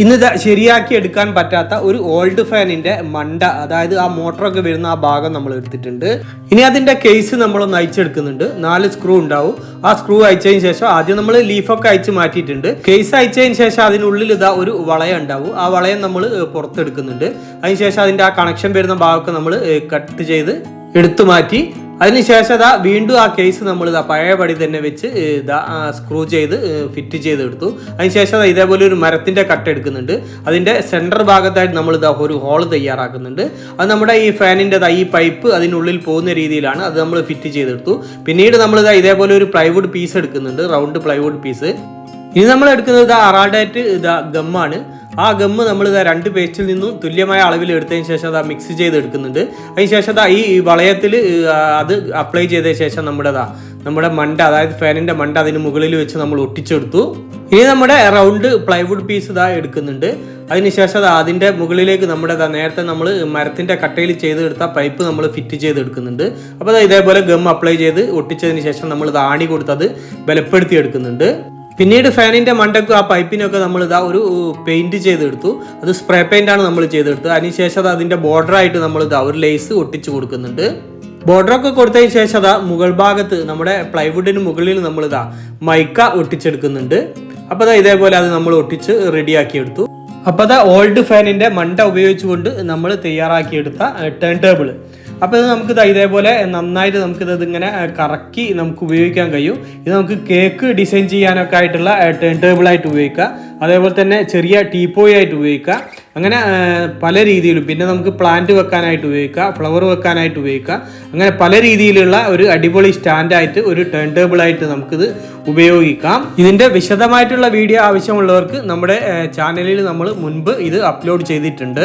ഇന്ന് ശരിയാക്കി എടുക്കാൻ പറ്റാത്ത ഒരു ഓൾഡ് ഫാനിന്റെ മണ്ട അതായത് ആ മോട്ടറൊക്കെ വരുന്ന ആ ഭാഗം നമ്മൾ എടുത്തിട്ടുണ്ട്. ഇനി അതിന്റെ കേസ് നമ്മളൊന്ന് അയച്ചെടുക്കുന്നുണ്ട് നാല് സ്ക്രൂ ഉണ്ടാവും. ആ സ്ക്രൂ അയച്ചതിന് ശേഷം ആദ്യം നമ്മൾ ലീഫൊക്കെ അയച്ച് മാറ്റിയിട്ടുണ്ട്. കേസ് അയച്ചതിന് ശേഷം അതിനുള്ളിൽ ഇതാ ഒരു വളയം ഉണ്ടാവും. ആ വളയം നമ്മൾ പുറത്തെടുക്കുന്നുണ്ട്. അതിനുശേഷം അതിന്റെ ആ കണക്ഷൻ വരുന്ന ഭാഗമൊക്കെ നമ്മൾ കട്ട് ചെയ്ത് എടുത്തു മാറ്റി അതിനുശേഷം ഇതാ വീണ്ടും ആ കേസ് നമ്മൾ ഇതാ പഴയപടി തന്നെ വെച്ച് ഇതാ സ്ക്രൂ ചെയ്ത് ഫിറ്റ് ചെയ്ത് എടുത്തു അതിനുശേഷം ഇതേപോലെ ഒരു മരത്തിന്റെ കട്ട് എടുക്കുന്നുണ്ട്. അതിന്റെ സെന്റർ ഭാഗത്തായിട്ട് നമ്മൾ ഇതാ ഒരു ഹോൾ തയ്യാറാക്കുന്നുണ്ട്. അത് നമ്മുടെ ഈ ഫാനിന്റെ ഈ പൈപ്പ് അതിനുള്ളിൽ പോകുന്ന രീതിയിലാണ് അത് നമ്മൾ ഫിറ്റ് ചെയ്തെടുത്തു. പിന്നീട് നമ്മൾ ഇതാ ഇതേപോലെ ഒരു പ്ലൈവുഡ് പീസ് എടുക്കുന്നുണ്ട് റൗണ്ട് പ്ലൈവുഡ് പീസ് ഇനി നമ്മൾ എടുക്കുന്നത് ഇതാ അറാഡേറ്റ് ഇതാ ഗമ്മാണ് ആ ഗമ്മ് നമ്മൾ ഇതാ രണ്ട് പേസ്റ്റിൽ നിന്നും തുല്യമായ അളവിൽ എടുത്തതിന് ശേഷം അത് മിക്സ് ചെയ്ത് എടുക്കുന്നുണ്ട് അതിന് ശേഷം ഈ വളയത്തിൽ അത് അപ്ലൈ ചെയ്ത ശേഷം നമ്മുടെ ദാ നമ്മുടെ മണ്ട അതായത് ഫാനിന്റെ മണ്ട അതിന് മുകളിൽ വെച്ച് നമ്മൾ ഒട്ടിച്ചെടുത്തു. ഇനി നമ്മുടെ റൗണ്ട് പ്ലൈവുഡ് പീസ് ഇതാ എടുക്കുന്നുണ്ട്. അതിനുശേഷം അത് അതിന്റെ മുകളിലേക്ക് നമ്മുടെ നേരത്തെ നമ്മൾ മരത്തിന്റെ കട്ടയിൽ ചെയ്തെടുത്ത പൈപ്പ് നമ്മൾ ഫിറ്റ് ചെയ്ത് എടുക്കുന്നുണ്ട് അപ്പോൾ ഇതേപോലെ ഗം അപ്ലൈ ചെയ്ത് ഒട്ടിച്ചതിന് ശേഷം നമ്മൾ ഇത് ആണി കൊടുത്തത് ബലപ്പെടുത്തി എടുക്കുന്നുണ്ട് പിന്നീട് ഫാനിന്റെ മണ്ടക്കും ആ പൈപ്പിനൊക്കെ നമ്മൾ ഇതാ ഒരു പെയിന്റ് ചെയ്തെടുത്തു. അത് സ്പ്രേ പെയിന്റ് ആണ് നമ്മൾ ചെയ്തെടുത്തത്. അതിനുശേഷം അത് അതിന്റെ ബോർഡർ ആയിട്ട് നമ്മൾ ഇതാ ഒരു ലേസ് ഒട്ടിച്ചു കൊടുക്കുന്നുണ്ട്. ബോർഡറൊക്കെ കൊടുത്തതിന് ശേഷം അതാ മുകൾ ഭാഗത്ത് നമ്മുടെ പ്ലൈവുഡിന് മുകളിൽ നമ്മൾ ഇതാ മൈക്ക ഒട്ടിച്ചെടുക്കുന്നുണ്ട്. അപ്പോൾ അതാ ഇതേപോലെ അത് നമ്മൾ ഒട്ടിച്ച് റെഡിയാക്കി എടുത്തു. അപ്പോൾ അതാ ഓൾഡ് ഫാനിന്റെ മണ്ട ഉപയോഗിച്ചുകൊണ്ട് നമ്മൾ തയ്യാറാക്കിയെടുത്ത ടേൺ ടേബിൾ അപ്പോൾ ഇത് നമുക്ക് ഇതേപോലെ നന്നായിട്ട് നമുക്ക് ഇത് ഇങ്ങനെ കറക്കി നമുക്ക് ഉപയോഗിക്കാൻ കഴിയും. ഇത് നമുക്ക് കേക്ക് ഡിസൈൻ ചെയ്യാനൊക്കെ ആയിട്ടുള്ള ടേൺ ടേബിൾ ആയിട്ട് ഉപയോഗിക്കാം. അതേപോലെ തന്നെ ചെറിയ ടീപ്പോയി ആയിട്ട് ഉപയോഗിക്കാം. അങ്ങനെ പല രീതിയിലും പിന്നെ നമുക്ക് പ്ലാന്റ് വെക്കാനായിട്ട് ഉപയോഗിക്കാം ഫ്ലവർ വെക്കാനായിട്ട് ഉപയോഗിക്കാം. അങ്ങനെ പല രീതിയിലുള്ള ഒരു അടിപൊളി സ്റ്റാൻഡായിട്ട് ഒരു ടേൺ ടേബിൾ ആയിട്ട് നമുക്കിത് ഉപയോഗിക്കാം. ഇതിന്റെ വിശദമായിട്ടുള്ള വീഡിയോ ആവശ്യമുള്ളവർക്ക് നമ്മുടെ ചാനലിൽ നമ്മൾ മുൻപ് ഇത് അപ്ലോഡ് ചെയ്തിട്ടുണ്ട്.